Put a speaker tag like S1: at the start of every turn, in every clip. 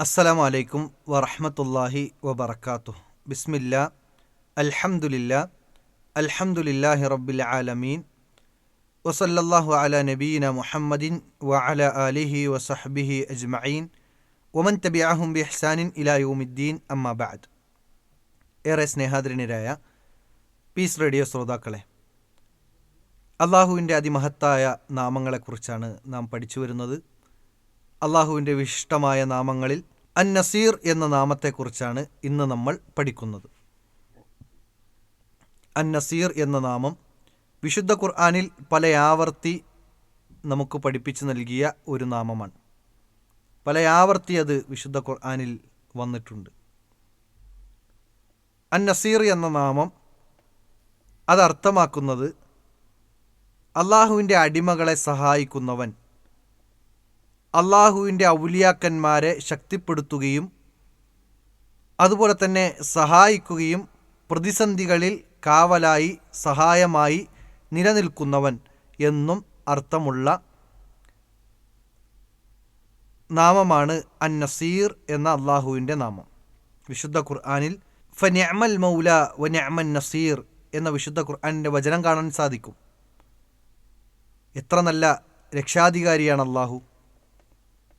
S1: അസ്സലാമു വലൈക്കും വറഹമത്തല്ലാഹി വബർക്കാത്തു ബിസ്മില്ല അൽഹംദുലില്ല അൽഹംദുലില്ലാഹി റബ്ബിൽ ആലമീൻ. വസല്ലല്ലാഹു അല നബീന മുഹമ്മദിൻ വ അല ആലിഹി വസഹ്ബിഹി അജ്മഈൻ. വമൻ തബിഅഹും ബി ഇലായുദ്ദീൻ ഇലാ യൗമിദ്ദീൻ അമ്മാ ബഅദ്. ഏറെ സ്നേഹാദരനരായ പീസ് റേഡിയോ ശ്രോതാക്കളെ അള്ളാഹുവിന്റെ അതിമഹത്തായ നാമങ്ങളെക്കുറിച്ചാണ് നാം പഠിച്ചു വരുന്നത്. അള്ളാഹുവിന്റെ വിശിഷ്ടമായ നാമങ്ങളിൽ അൻ നസീർ എന്ന നാമത്തെക്കുറിച്ചാണ് ഇന്ന് നമ്മൾ പഠിക്കുന്നത്. അൻ നസീർ എന്ന നാമം വിശുദ്ധ ഖുർആാനിൽ പല ആവർത്തി നമുക്ക് പഠിപ്പിച്ചു നൽകിയ ഒരു നാമമാണ്. പല ആവർത്തി അത് വിശുദ്ധ ഖുർആാനിൽ വന്നിട്ടുണ്ട്. അൻ നസീർ എന്ന നാമം അത് അർത്ഥമാക്കുന്നത് അള്ളാഹുവിന്റെ അടിമകളെ സഹായിക്കുന്നവൻ അള്ളാഹുവിന്റെ ഔലിയാക്കന്മാരെ ശക്തിപ്പെടുത്തുകയും അതുപോലെ തന്നെ സഹായിക്കുകയും പ്രതിസന്ധികളിൽ കാവലായി സഹായമായി നിലനിൽക്കുന്നവൻ എന്നും അർത്ഥമുള്ള നാമമാണ് അൻ നസീർ എന്ന അള്ളാഹുവിന്റെ നാമം. വിശുദ്ധ ഖുർആാനിൽ ഫന്യമൽ മൗല വന്യമൻ നസീർ എന്ന വിശുദ്ധ ഖുർആാനിന്റെ വചനം കാണാൻ സാധിക്കും. എത്ര നല്ല രക്ഷാധികാരിയാണ് അള്ളാഹു.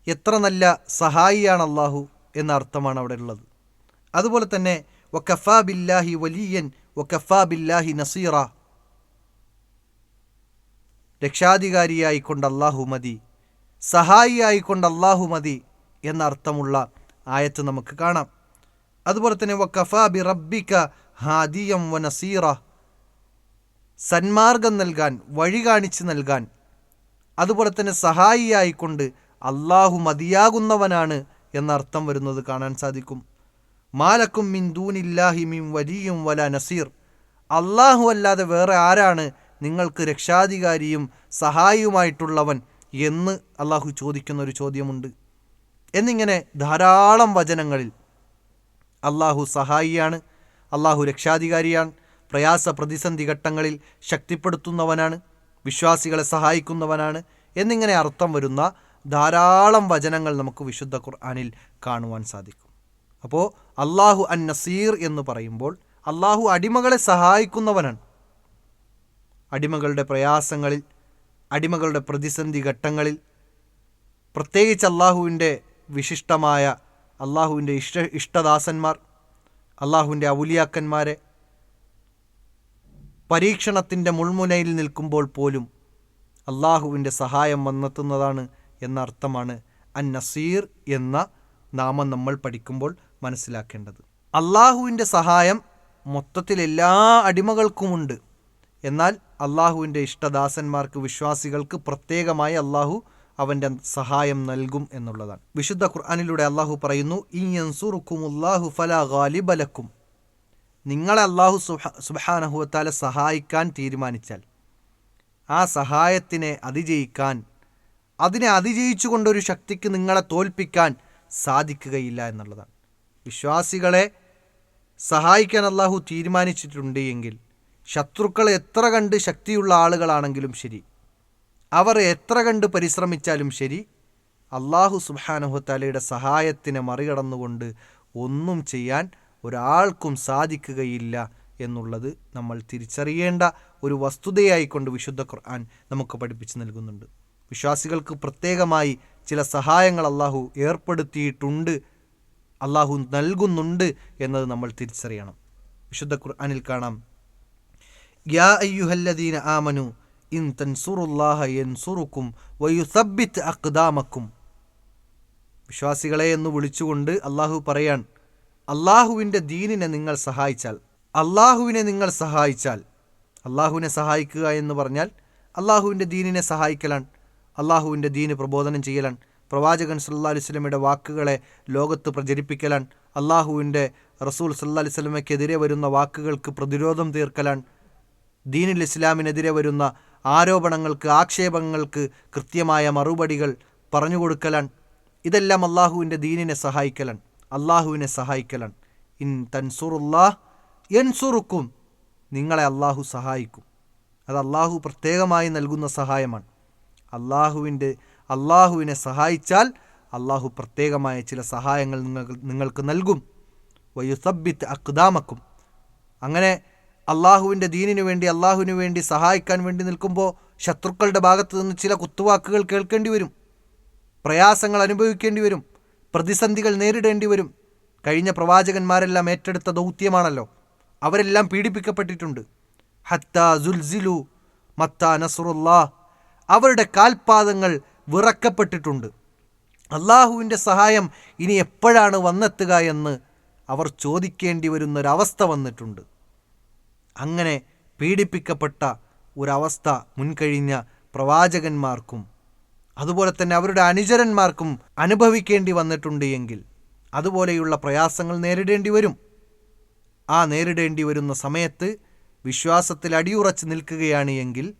S1: എത്ര നല്ല സഹായിയാണ് അള്ളാഹു എന്ന അർത്ഥമാണ് അവിടെ ഉള്ളത്. അതുപോലെ തന്നെ വക്കഫാ ബില്ലാഹി വലിയൻ വക്കഫാ ബില്ലാഹി നസീറ. രക്ഷാധികാരിയായിക്കൊണ്ട് അള്ളാഹു മതി സഹായിയായിക്കൊണ്ട് അള്ളാഹു മതി എന്ന അർത്ഥമുള്ള ആയത്ത് നമുക്ക് കാണാം. അതുപോലെ തന്നെ വക്കഫാ ബി റബ്ബിക ഹാദിയം വ നസീറ. സന്മാർഗം നൽകാൻ വഴി കാണിച്ച് നൽകാൻ അതുപോലെ തന്നെ സഹായിയായിക്കൊണ്ട് അള്ളാഹു മതിയാകുന്നവനാണ് എന്നർത്ഥം വരുന്നത് കാണാൻ സാധിക്കും. മാലക്കും മിൻ ദൂനില്ലാഹി മിൻ വലിയും വല നസീർ. അള്ളാഹു അല്ലാതെ വേറെ ആരാണ് നിങ്ങൾക്ക് രക്ഷാധികാരിയും സഹായിയുമായിട്ടുള്ളവൻ എന്ന് അള്ളാഹു ചോദിക്കുന്ന ഒരു ചോദ്യമുണ്ട്. എന്നിങ്ങനെ ധാരാളം വചനങ്ങളിൽ അള്ളാഹു സഹായിയാണ് അള്ളാഹു രക്ഷാധികാരിയാണ് പ്രയാസ പ്രതിസന്ധി ഘട്ടങ്ങളിൽ ശക്തിപ്പെടുത്തുന്നവനാണ് വിശ്വാസികളെ സഹായിക്കുന്നവനാണ് എന്നിങ്ങനെ അർത്ഥം വരുന്ന ധാരാളം വചനങ്ങൾ നമുക്ക് വിശുദ്ധ ഖുർആാനിൽ കാണുവാൻ സാധിക്കും. അപ്പോൾ അള്ളാഹു അൻ നസീർ എന്ന് പറയുമ്പോൾ അള്ളാഹു അടിമകളെ സഹായിക്കുന്നവനാണ്. അടിമകളുടെ പ്രയാസങ്ങളിൽ അടിമകളുടെ പ്രതിസന്ധി ഘട്ടങ്ങളിൽ പ്രത്യേകിച്ച് അള്ളാഹുവിന്റെ വിശിഷ്ടമായ അള്ളാഹുവിന്റെ ഇഷ്ട ഇഷ്ടദാസന്മാർ അള്ളാഹുവിന്റെ ഔലിയാക്കന്മാരെ പരീക്ഷണത്തിന്റെ മുൾമുനയിൽ നിൽക്കുമ്പോൾ പോലും അള്ളാഹുവിന്റെ സഹായം വന്നെത്തുന്നതാണ് എന്ന അർത്ഥമാണ് അൻ നസീർ എന്ന നാമം നമ്മൾ പഠിക്കുമ്പോൾ മനസ്സിലാക്കേണ്ടത്. അള്ളാഹുവിന്റെ സഹായം മൊത്തത്തിൽ എല്ലാ അടിമകൾക്കുമുണ്ട്. എന്നാൽ അള്ളാഹുവിന്റെ ഇഷ്ടദാസന്മാർക്ക് വിശ്വാസികൾക്ക് പ്രത്യേകമായി അള്ളാഹു അവന്റെ സഹായം നൽകും എന്നുള്ളതാണ്. വിശുദ്ധ ഖുർആാനിലൂടെ അള്ളാഹു പറയുന്നു ഇൻസുറുക്കുമുല്ലാഹു ഫല ഗാലിബലക്കും നിങ്ങളെ അള്ളാഹു സുഹ സുബാനഹുവത്താലെ സഹായിക്കാൻ തീരുമാനിച്ചാൽ ആ സഹായത്തിനെ അതിജയിക്കാൻ അതിനെ അതിജയിച്ചുകൊണ്ടൊരു ശക്തിക്ക് നിങ്ങളെ തോൽപ്പിക്കാൻ സാധിക്കുകയില്ല എന്നുള്ളതാണ്. വിശ്വാസികളെ സഹായിക്കാൻ അള്ളാഹു തീരുമാനിച്ചിട്ടുണ്ട് എങ്കിൽ ശത്രുക്കൾ എത്ര കണ്ട് ശക്തിയുള്ള ആളുകളാണെങ്കിലും ശരി അവർ എത്ര കണ്ട് പരിശ്രമിച്ചാലും ശരി അള്ളാഹു സുബാനുഹത്താലയുടെ സഹായത്തിനെ മറികടന്നുകൊണ്ട് ഒന്നും ചെയ്യാൻ ഒരാൾക്കും സാധിക്കുകയില്ല എന്നുള്ളത് നമ്മൾ തിരിച്ചറിയേണ്ട ഒരു വസ്തുതയായിക്കൊണ്ട് വിശുദ്ധ ഖുർആൻ നമുക്ക് പഠിപ്പിച്ച് നൽകുന്നുണ്ട്. വിശ്വാസികൾക്ക് പ്രത്യേകമായി ചില സഹായങ്ങൾ അള്ളാഹു ഏർപ്പെടുത്തിയിട്ടുണ്ട് അള്ളാഹു നൽകുന്നുണ്ട് എന്നത് നമ്മൾ തിരിച്ചറിയണം. വിശുദ്ധ ഖുർആനിൽ കാണാം. യാ അയ്യുഹല്ലദീന ആമനു ഇൻ തൻസുറുല്ലാഹ യൻസുറുക്കും വയുസബിത്ത് അക്ദാമക്കും വിശ്വാസികളെ എന്ന് വിളിച്ചുകൊണ്ട് അള്ളാഹു പറയാൻ അള്ളാഹുവിന്റെ ദീനിനെ നിങ്ങൾ സഹായിച്ചാൽ അള്ളാഹുവിനെ നിങ്ങൾ സഹായിച്ചാൽ അള്ളാഹുവിനെ സഹായിക്കുക എന്ന് പറഞ്ഞാൽ അള്ളാഹുവിന്റെ ദീനിനെ സഹായിക്കലാണ്. അള്ളാഹുവിന്റെ ദീന് പ്രബോധനം ചെയ്യലാൻ പ്രവാചകൻ സല്ലാ അലുസ്ലമിയുടെ വാക്കുകളെ ലോകത്ത് പ്രചരിപ്പിക്കലാൻ അള്ളാഹുവിന്റെ റസൂൽ സല്ലാ അലുസ്ലമയ്ക്കെതിരെ വരുന്ന വാക്കുകൾക്ക് പ്രതിരോധം തീർക്കലാൻ ദീനുൽ ഇസ്ലാമിനെതിരെ വരുന്ന ആരോപണങ്ങൾക്ക് ആക്ഷേപങ്ങൾക്ക് കൃത്യമായ മറുപടികൾ പറഞ്ഞു കൊടുക്കലാണ് ഇതെല്ലാം അള്ളാഹുവിന്റെ ദീനിനെ സഹായിക്കലൻ അള്ളാഹുവിനെ സഹായിക്കലാൻ. ഇൻ തൻസുറുല്ലാഹ് എൻസുറുക്കും നിങ്ങളെ അള്ളാഹു സഹായിക്കും. അത് അള്ളാഹു പ്രത്യേകമായി നൽകുന്ന സഹായമാണ്. അള്ളാഹുവിന്റെ അള്ളാഹുവിനെ സഹായിച്ചാൽ അള്ളാഹു പ്രത്യേകമായ ചില സഹായങ്ങൾ നിങ്ങൾക്ക് നിങ്ങൾക്ക് നൽകും. വയുസബിത്ത് അക്താമക്കും അങ്ങനെ അള്ളാഹുവിന്റെ ദീനിനു വേണ്ടി അള്ളാഹുവിന് വേണ്ടി സഹായിക്കാൻ വേണ്ടി നിൽക്കുമ്പോൾ ശത്രുക്കളുടെ ഭാഗത്തു നിന്ന് ചില കുത്തുവാക്കുകൾ കേൾക്കേണ്ടി വരും. പ്രയാസങ്ങൾ അനുഭവിക്കേണ്ടി വരും. പ്രതിസന്ധികൾ നേരിടേണ്ടി വരും. കഴിഞ്ഞ പ്രവാചകന്മാരെല്ലാം ഏറ്റെടുത്ത ദൗത്യമാണല്ലോ. അവരെല്ലാം പീഡിപ്പിക്കപ്പെട്ടിട്ടുണ്ട്. ഹത്ത സുൽസിലു മത്ത നസറുല്ലാ അവരുടെ കാൽപാദങ്ങൾ വിറക്കപ്പെട്ടിട്ടുണ്ട്. അള്ളാഹുവിന്റെ സഹായം ഇനി എപ്പോഴാണ് വന്നെത്തുക എന്ന് അവർ ചോദിക്കേണ്ടി വരുന്നൊരവസ്ഥ വന്നിട്ടുണ്ട്. അങ്ങനെ പീഡിപ്പിക്കപ്പെട്ട ഒരവസ്ഥ മുൻകഴിഞ്ഞ പ്രവാചകന്മാർക്കും അതുപോലെ തന്നെ അവരുടെ അനുചരന്മാർക്കും അനുഭവിക്കേണ്ടി വന്നിട്ടുണ്ട് എങ്കിൽ അതുപോലെയുള്ള പ്രയാസങ്ങൾ നേരിടേണ്ടി വരും. ആ നേരിടേണ്ടി വരുന്ന സമയത്ത് വിശ്വാസത്തിൽ അടിയുറച്ച് നിൽക്കുകയാണ് എങ്കിൽ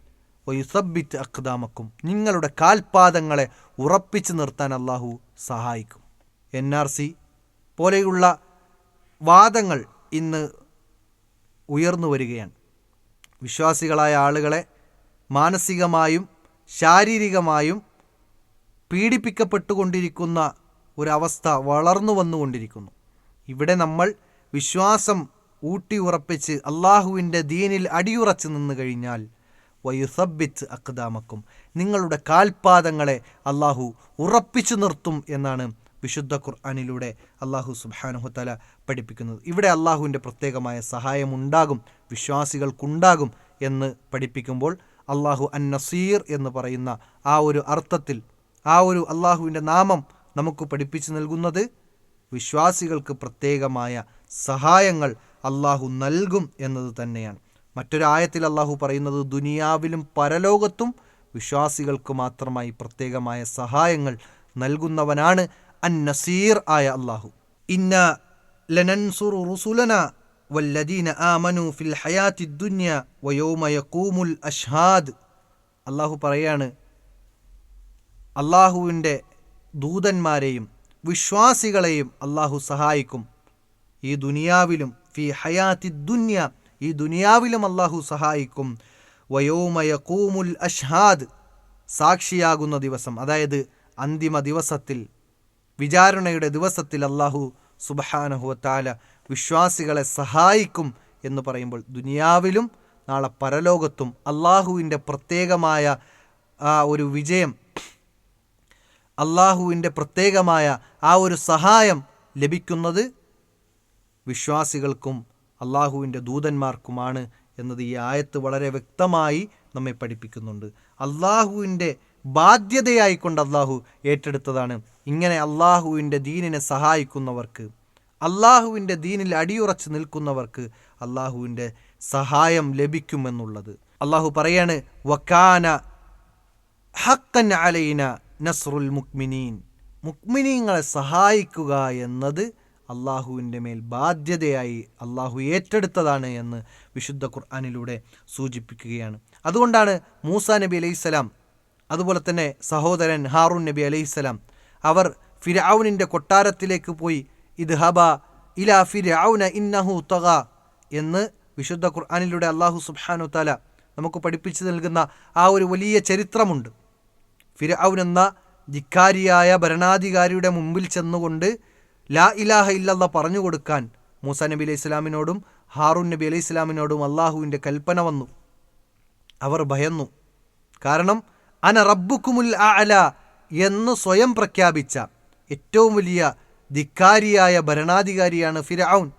S1: വയുസബിത്ത് അക്താമക്കും നിങ്ങളുടെ കാൽപാദങ്ങളെ ഉറപ്പിച്ചു നിർത്താൻ അള്ളാഹു സഹായിക്കും. എൻ ആർ സി പോലെയുള്ള വാദങ്ങൾ ഇന്ന് ഉയർന്നു വരികയാണ്. വിശ്വാസികളായ ആളുകളെ മാനസികമായും ശാരീരികമായും പീഡിപ്പിക്കപ്പെട്ടുകൊണ്ടിരിക്കുന്ന ഒരവസ്ഥ വളർന്നു വന്നുകൊണ്ടിരിക്കുന്നു. ഇവിടെ നമ്മൾ വിശ്വാസം ഊട്ടി ഉറപ്പിച്ച് അള്ളാഹുവിന്റെ ദീനിൽ അടിയുറച്ച് നിന്ന് കഴിഞ്ഞാൽ വയുസബിത്ത് അക്താമക്കും നിങ്ങളുടെ കാൽപാദങ്ങളെ അള്ളാഹു ഉറപ്പിച്ചു നിർത്തും എന്നാണ് വിശുദ്ധ ഖുർആാനിലൂടെ അള്ളാഹു സുബാനുഹുത്തല പഠിപ്പിക്കുന്നത്. ഇവിടെ അള്ളാഹുവിന്റെ പ്രത്യേകമായ സഹായമുണ്ടാകും വിശ്വാസികൾക്കുണ്ടാകും എന്ന് പഠിപ്പിക്കുമ്പോൾ അള്ളാഹു അൻ നസീർ എന്ന് പറയുന്ന ആ ഒരു അർത്ഥത്തിൽ ആ ഒരു അള്ളാഹുവിന്റെ നാമം നമുക്ക് പഠിപ്പിച്ചു നൽകുന്നത് വിശ്വാസികൾക്ക് പ്രത്യേകമായ സഹായങ്ങൾ അള്ളാഹു നൽകും എന്നത് തന്നെയാണ്. മറ്റൊരായത്തിൽ അള്ളാഹു പറയുന്നത് ദുനിയാവിലും പരലോകത്തും വിശ്വാസികൾക്ക് മാത്രമായി പ്രത്യേകമായ സഹായങ്ങൾ നൽകുന്നവനാണ് അൻ നസീർ ആയ അള്ളാഹു. ഇന്ന ലനൻസുർ റുസുലന വല്ലദീന ആമനു ഫിൽ ഹയാത്തി ദുന്യ വയോമ യക്കൂമുൽ അഷ്ഹാദ്. അള്ളാഹു പറയാണ് അള്ളാഹുവിന്റെ ദൂതന്മാരെയും വിശ്വാസികളെയും അള്ളാഹു സഹായിക്കും. ഈ ദുനിയാവിലും ഫി ഹയാത്തി ദുന്യ ഈ ദുനിയാവിലും അള്ളാഹു സഹായിക്കും. വയോമയക്കൂമുൽ അഷ്ഹാദ് സാക്ഷിയാകുന്ന ദിവസം അതായത് അന്തിമ ദിവസത്തിൽ വിചാരണയുടെ ദിവസത്തിൽ അള്ളാഹു സുബഹാനഹുവത്താല വിശ്വാസികളെ സഹായിക്കും എന്ന് പറയുമ്പോൾ ദുനിയാവിലും നാളെ പരലോകത്തും അള്ളാഹുവിന്റെ പ്രത്യേകമായ ആ ഒരു വിജയം അള്ളാഹുവിന്റെ പ്രത്യേകമായ ആ ഒരു സഹായം ലഭിക്കുന്നത് വിശ്വാസികൾക്കും അള്ളാഹുവിന്റെ ദൂതന്മാർക്കുമാണ് എന്നത് ഈ ആയത്ത് വളരെ വ്യക്തമായി നമ്മെ പഠിപ്പിക്കുന്നുണ്ട്. അള്ളാഹുവിന്റെ ബാധ്യതയായിക്കൊണ്ട് അള്ളാഹു ഏറ്റെടുത്തതാണ്. ഇങ്ങനെ അള്ളാഹുവിന്റെ ദീനിനെ സഹായിക്കുന്നവർക്ക് അള്ളാഹുവിന്റെ ദീനിൽ അടിയുറച്ച് നിൽക്കുന്നവർക്ക് അള്ളാഹുവിന്റെ സഹായം ലഭിക്കുമെന്നുള്ളത്. അള്ളാഹു പറയാണ് വക്കാന ഹക്കൻ അലൈന നസ്രുൽ മുക്മിനീൻ മുക്മിനീങ്ങളെ സഹായിക്കുക എന്നത് അള്ളാഹുവിന്റെ മേൽ ബാധ്യതയായി അള്ളാഹു ഏറ്റെടുത്തതാണ് എന്ന് വിശുദ്ധ ഖുർആാനിലൂടെ സൂചിപ്പിക്കുകയാണ്. അതുകൊണ്ടാണ് മൂസ നബി അലൈഹിസ്സലാം അതുപോലെ തന്നെ സഹോദരൻ ഹാറൂൻ നബി അലൈഹിസ്സലാം അവർ ഫിരാവുനിന്റെ കൊട്ടാരത്തിലേക്ക് പോയി ഇത് ഹബ ഇല ഫിരാവുന ഇന്നഹു തക എന്ന് വിശുദ്ധ ഖുർആാനിലൂടെ അള്ളാഹു സുബ്ഹാനു തല നമുക്ക് പഠിപ്പിച്ചു നൽകുന്ന ആ ഒരു വലിയ ചരിത്രമുണ്ട്. ഫിരാവുൻ എന്ന ധിക്കാരിയായ ഭരണാധികാരിയുടെ മുമ്പിൽ ചെന്നുകൊണ്ട് ലാ ഇലാഹ ഇല്ലല്ല പറഞ്ഞു കൊടുക്കാൻ മൂസ നബി അലൈഹി ഇസ്ലാമിനോടും ഹാറൂൻ നബി അലൈഹി ഇസ്ലാമിനോടും അള്ളാഹുവിന്റെ കൽപ്പന വന്നു. അവർ ഭയന്നു. കാരണം അന റബ്ബുക്കുമുൽ അല എന്ന് സ്വയം പ്രഖ്യാപിച്ച ഏറ്റവും വലിയ ധിക്കാരിയായ ഭരണാധികാരിയാണ് ഫിരൌൻ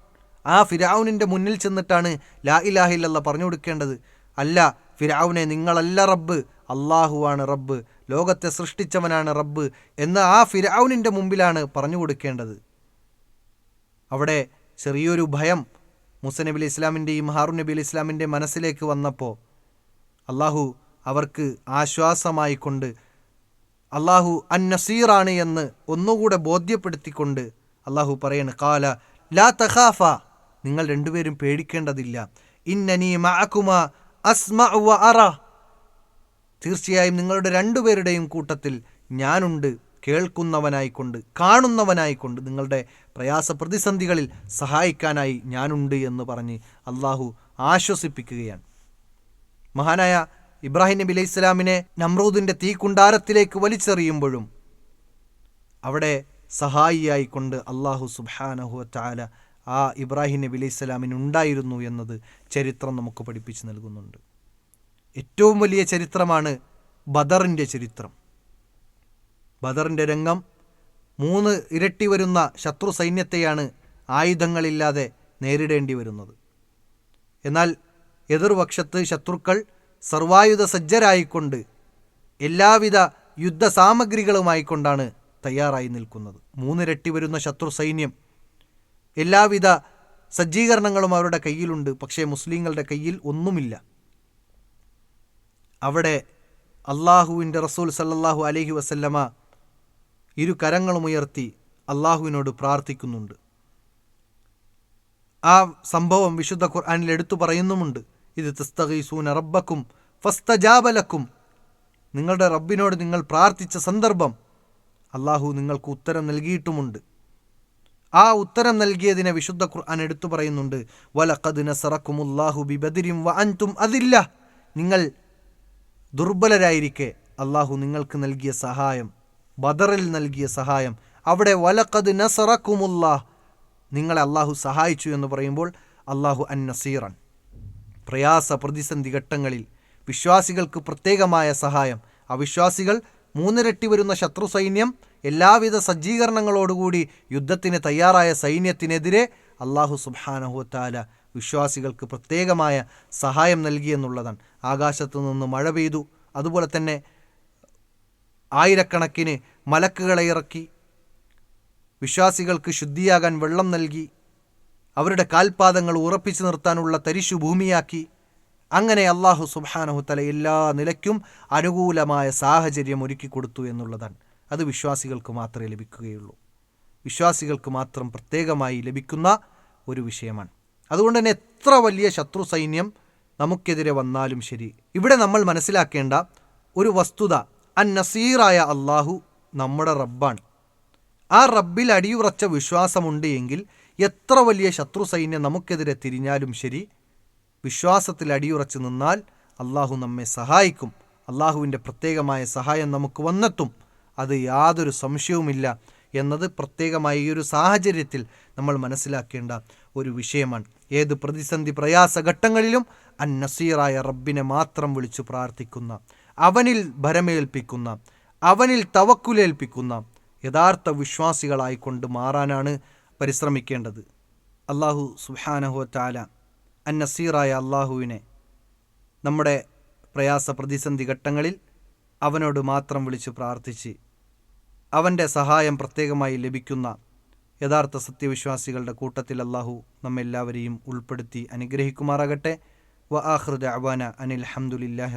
S1: ആ ഫിരൌനിന്റെ മുന്നിൽ ചെന്നിട്ടാണ് ലാ ഇലാഹ ഇല്ലല്ല പറഞ്ഞു കൊടുക്കേണ്ടത്. അല്ല ഫിരൌനെ നിങ്ങളല്ല റബ്ബ് അള്ളാഹുവാണ് റബ്ബ് ലോകത്തെ സൃഷ്ടിച്ചവനാണ് റബ്ബ് എന്ന് ആ ഫിരൌനിന്റെ മുമ്പിലാണ് പറഞ്ഞു കൊടുക്കേണ്ടത്. അവിടെ ചെറിയൊരു ഭയം മുസ നബി അലി ഇസ്ലാമിന്റെയും ഹാറു നബി അലി ഇസ്ലാമിന്റെ മനസ്സിലേക്ക് വന്നപ്പോൾ അള്ളാഹു അവർക്ക് ആശ്വാസമായി കൊണ്ട് അള്ളാഹു അൻ നസീറാണ് എന്ന് ഒന്നുകൂടെ ബോധ്യപ്പെടുത്തിക്കൊണ്ട് അള്ളാഹു പറയാണ് കാല ലാ തഖാഫ. നിങ്ങൾ രണ്ടുപേരും പേടിക്കേണ്ടതില്ല. ഇന്നനി മഅക്കുമ അറ. തീർച്ചയായും നിങ്ങളുടെ രണ്ടുപേരുടെയും കൂട്ടത്തിൽ ഞാനുണ്ട്. കേൾക്കുന്നവനായിക്കൊണ്ട് കാണുന്നവനായിക്കൊണ്ട് നിങ്ങളുടെ പ്രയാസ പ്രതിസന്ധികളിൽ സഹായിക്കാനായി ഞാനുണ്ട് എന്ന് പറഞ്ഞ് അള്ളാഹു ആശ്വസിപ്പിക്കുകയാണ്. മഹാനായ ഇബ്രാഹിം നബി അലൈഹി ഇസ്ലാമിനെ നമ്രൂദിന്റെ തീക്കുണ്ടാരത്തിലേക്ക് വലിച്ചെറിയുമ്പോഴും അവിടെ സഹായിയായിക്കൊണ്ട് അള്ളാഹു സുബാനഹു ചാല ആ ഇബ്രാഹിം നബി അലൈഹി സ്വലാമിന് ഉണ്ടായിരുന്നു എന്നത് ചരിത്രം നമുക്ക് പഠിപ്പിച്ചു നൽകുന്നുണ്ട്. ഏറ്റവും വലിയ ചരിത്രമാണ് ബദറിന്റെ ചരിത്രം. ബദറിന്റെ രംഗം. മൂന്ന് ഇരട്ടി വരുന്ന ശത്രു സൈന്യത്തെയാണ് ആയുധങ്ങളില്ലാതെ നേരിടേണ്ടി വരുന്നത്. എന്നാൽ എതിർപക്ഷത്ത് ശത്രുക്കൾ സർവായുധ സജ്ജരായിക്കൊണ്ട് എല്ലാവിധ യുദ്ധ സാമഗ്രികളുമായിക്കൊണ്ടാണ് തയ്യാറായി നിൽക്കുന്നത്. മൂന്നിരട്ടി വരുന്ന ശത്രു സൈന്യം എല്ലാവിധ സജ്ജീകരണങ്ങളും അവരുടെ കയ്യിലുണ്ട്. പക്ഷേ മുസ്ലിങ്ങളുടെ കയ്യിൽ ഒന്നുമില്ല. അവിടെ അള്ളാഹുവിന്റെ റസൂൽ സല്ലാഹു അലഹി വസല്ലമ ഇരു കരങ്ങളുമുയർത്തി അള്ളാഹുവിനോട് പ്രാർത്ഥിക്കുന്നുണ്ട്. ആ സംഭവം വിശുദ്ധ ഖുർആാനിൽ എടുത്തു പറയുന്നുമുണ്ട്. ഇത് തസ്തഗീസൂന റബ്ബക്കും ഫസ്തജാബലക്കും നിങ്ങളുടെ റബ്ബിനോട് നിങ്ങൾ പ്രാർത്ഥിച്ച സന്ദർഭം അള്ളാഹു നിങ്ങൾക്ക് ഉത്തരം നൽകിയിട്ടുമുണ്ട്. ആ ഉത്തരം നൽകിയതിനെ വിശുദ്ധ ഖുർആൻ എടുത്തു പറയുന്നുണ്ട്. വലഖദ് നസറക്കുമുല്ലാഹു ബിബദിരിം വ അൻതും അതില്ല. നിങ്ങൾ ദുർബലരായിരിക്കെ അള്ളാഹു നിങ്ങൾക്ക് നൽകിയ സഹായം. ബദറിൽ നൽകിയ സഹായം. അവിടെ വലക്കത് നസറക്കുമുല്ലാഹ് നിങ്ങളെ അള്ളാഹു സഹായിച്ചു എന്ന് പറയുമ്പോൾ അള്ളാഹു അൻ നസീറൻ. പ്രയാസ പ്രതിസന്ധി ഘട്ടങ്ങളിൽ വിശ്വാസികൾക്ക് പ്രത്യേകമായ സഹായം. അവിശ്വാസികൾ മൂന്നിരട്ടി വരുന്ന ശത്രു സൈന്യം എല്ലാവിധ സജ്ജീകരണങ്ങളോടുകൂടി യുദ്ധത്തിന് തയ്യാറായ സൈന്യത്തിനെതിരെ അള്ളാഹു സുബാനഹുത്താല വിശ്വാസികൾക്ക് പ്രത്യേകമായ സഹായം നൽകിയെന്നുള്ളതാണ് ആകാശത്തു നിന്ന് മഴ പെയ്തു. അതുപോലെ തന്നെ ആയിരക്കണക്കിന് മലക്കുകളെ ഇറക്കി. വിശ്വാസികൾക്ക് ശുദ്ധിയാകാൻ വെള്ളം നൽകി. അവരുടെ കാൽപാദങ്ങൾ ഉറപ്പിച്ചു നിർത്താനുള്ള തരിശു ഭൂമിയാക്കി. അങ്ങനെ അള്ളാഹു സുബാനഹുത്തല എല്ലാ നിലയ്ക്കും അനുകൂലമായ സാഹചര്യം ഒരുക്കി കൊടുത്തു എന്നുള്ളതാണ്. അത് വിശ്വാസികൾക്ക് മാത്രമേ ലഭിക്കുകയുള്ളൂ. വിശ്വാസികൾക്ക് മാത്രം പ്രത്യേകമായി ലഭിക്കുന്ന ഒരു വിഷയമാണ്. അതുകൊണ്ട് തന്നെ എത്ര വലിയ ശത്രു സൈന്യം നമുക്കെതിരെ വന്നാലും ശരി. ഇവിടെ നമ്മൾ മനസ്സിലാക്കേണ്ട ഒരു വസ്തുത അൻ നസീറായ അള്ളാഹു നമ്മുടെ റബ്ബാണ്. ആ റബ്ബിൽ അടിയുറച്ച വിശ്വാസമുണ്ട് എങ്കിൽ എത്ര വലിയ ശത്രു സൈന്യം നമുക്കെതിരെ തിരിഞ്ഞാലും ശരി വിശ്വാസത്തിൽ അടിയുറച്ച് നിന്നാൽ അള്ളാഹു നമ്മെ സഹായിക്കും. അള്ളാഹുവിന്റെ പ്രത്യേകമായ സഹായം നമുക്ക് വന്നെത്തും. അത് യാതൊരു സംശയവുമില്ല എന്നത് പ്രത്യേകമായ ഈ ഒരു സാഹചര്യത്തിൽ നമ്മൾ മനസ്സിലാക്കേണ്ട ഒരു വിഷയമാണ്. ഏത് പ്രതിസന്ധി പ്രയാസ ഘട്ടങ്ങളിലും അൻ നസീറായ റബ്ബിനെ മാത്രം വിളിച്ചു പ്രാർത്ഥിക്കുന്ന അവനിൽ ഭരമേൽപ്പിക്കുന്ന അവനിൽ തവക്കുലേൽപ്പിക്കുന്ന യഥാർത്ഥ വിശ്വാസികളായിക്കൊണ്ട് മാറാനാണ് പരിശ്രമിക്കേണ്ടത്. അള്ളാഹു സുഹാനഹു ചാല അന്നസീറായ നസീറായ അള്ളാഹുവിനെ നമ്മുടെ പ്രയാസ പ്രതിസന്ധി ഘട്ടങ്ങളിൽ അവനോട് മാത്രം വിളിച്ച് പ്രാർത്ഥിച്ച് അവന്റെ സഹായം പ്രത്യേകമായി ലഭിക്കുന്ന യഥാർത്ഥ സത്യവിശ്വാസികളുടെ കൂട്ടത്തിൽ അള്ളാഹു നമ്മെല്ലാവരെയും ഉൾപ്പെടുത്തി അനുഗ്രഹിക്കുമാറാകട്ടെ. വ ആഹ്റുദ് അവാന അനിൽ അഹമ്മദില്ലാഹി